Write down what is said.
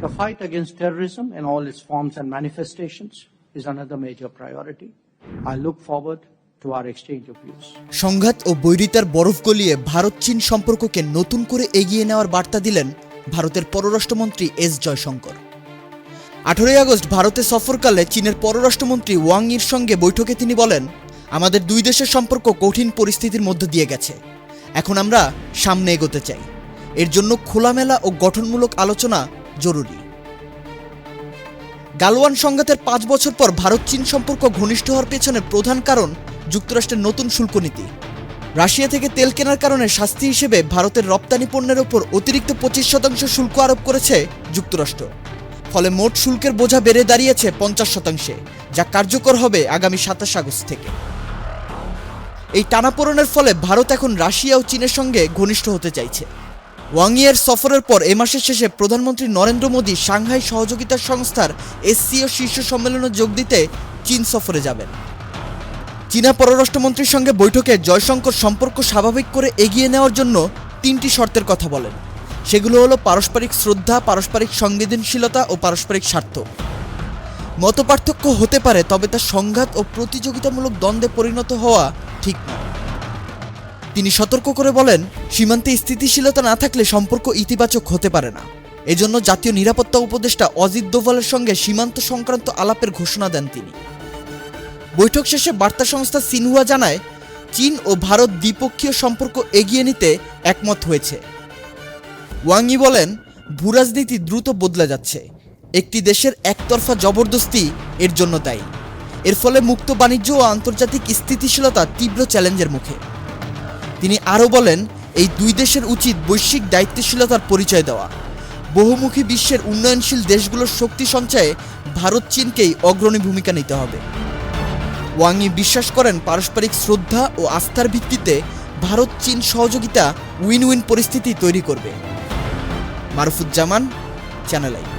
The fight against terrorism in all its forms and manifestations is another major priority. I look forward to our exchange of views. সংঘাত ও বৈরিতার বরফ গলিয়ে ভারত চীন সম্পর্ককে নতুন করে এগিয়ে নেওয়ার বার্তা দিলেন ভারতের পররাষ্ট্রমন্ত্রী এস জয়শঙ্কর আঠেরোই আগস্ট ভারতে সফরকালে চীনের পররাষ্ট্রমন্ত্রী ওয়াং ইর সঙ্গে বৈঠকে তিনি বলেন, আমাদের দুই দেশের সম্পর্ক কঠিন পরিস্থিতির মধ্য দিয়ে গেছে এখন আমরা সামনে এগোতে চাই এর জন্য খোলামেলা ও গঠনমূলক আলোচনা জরুরি। গালওয়ান সংঘাতের পাঁচ বছর পর ভারত চীন সম্পর্ক ঘনিষ্ঠ হওয়ার পেছনে প্রধান কারণ যুক্তরাষ্ট্রের নতুন শুল্ক নীতি। রাশিয়া থেকে তেল কেনার কারণে শাস্তি হিসেবে ভারতের রপ্তানি পণ্যের ওপর অতিরিক্ত পঁচিশ শতাংশ শুল্ক আরোপ করেছে যুক্তরাষ্ট্র। ফলে মোট শুল্কের বোঝা বেড়ে দাঁড়িয়েছে পঞ্চাশ শতাংশে, যা কার্যকর হবে আগামী সাতাশ আগস্ট থেকে। এই টানাপোড়নের ফলে ভারত এখন রাশিয়া ও চীনের সঙ্গে ঘনিষ্ঠ হতে চাইছে। ওয়াংইয়ের সফরের পর এ মাসের শেষে প্রধানমন্ত্রী নরেন্দ্র মোদী সাংহাই সহযোগিতা সংস্থার এসসিও শীর্ষ সম্মেলনে যোগ দিতে চীন সফরে যাবেন। চীনা পররাষ্ট্রমন্ত্রীর সঙ্গে বৈঠকে জয়শঙ্কর সম্পর্ক স্বাভাবিক করে এগিয়ে নেওয়ার জন্য তিনটি শর্তের কথা বলেন। সেগুলো হলো পারস্পরিক শ্রদ্ধা, পারস্পরিক সংবেদনশীলতা ও পারস্পরিক স্বার্থ। মতপার্থক্য হতে পারে, তবে তা সংঘাত ও প্রতিযোগিতামূলক দ্বন্দ্বে পরিণত হওয়া ঠিক নয়। তিনি সতর্ক করে বলেন, সীমান্তে স্থিতিশীলতা না থাকলে সম্পর্ক ইতিবাচক হতে পারে না। এজন্য জাতীয় নিরাপত্তা উপদেষ্টা অজিত দোভালের সঙ্গে সীমান্ত সংক্রান্ত আলাপের ঘোষণা দেন তিনি। বৈঠক শেষে বার্তা সংস্থা সিনহুয়া জানায়, চীন ও ভারত দ্বিপক্ষীয় সম্পর্ক এগিয়ে নিতে একমত হয়েছে। ওয়াংই বলেন ভূরাজনীতি দ্রুত বদলে যাচ্ছে। একটি দেশের একতরফা জবরদস্তি এর জন্য দায়ী। এর ফলে মুক্ত বাণিজ্য ও আন্তর্জাতিক স্থিতিশীলতা তীব্র চ্যালেঞ্জের মুখে। তিনি আরও বলেন, এই দুই দেশের উচিত বৈশ্বিক দায়িত্বশীলতার পরিচয় দেওয়া। বহুমুখী বিশ্বের উন্নয়নশীল দেশগুলোর শক্তি সঞ্চয়ে ভারত চীনকেই অগ্রণী ভূমিকা নিতে হবে। ওয়াংই বিশ্বাস করেন, পারস্পরিক শ্রদ্ধা ও আস্থার ভিত্তিতে ভারত চীন সহযোগিতা উইন উইন পরিস্থিতি তৈরি করবে। Marufuzzaman channel I.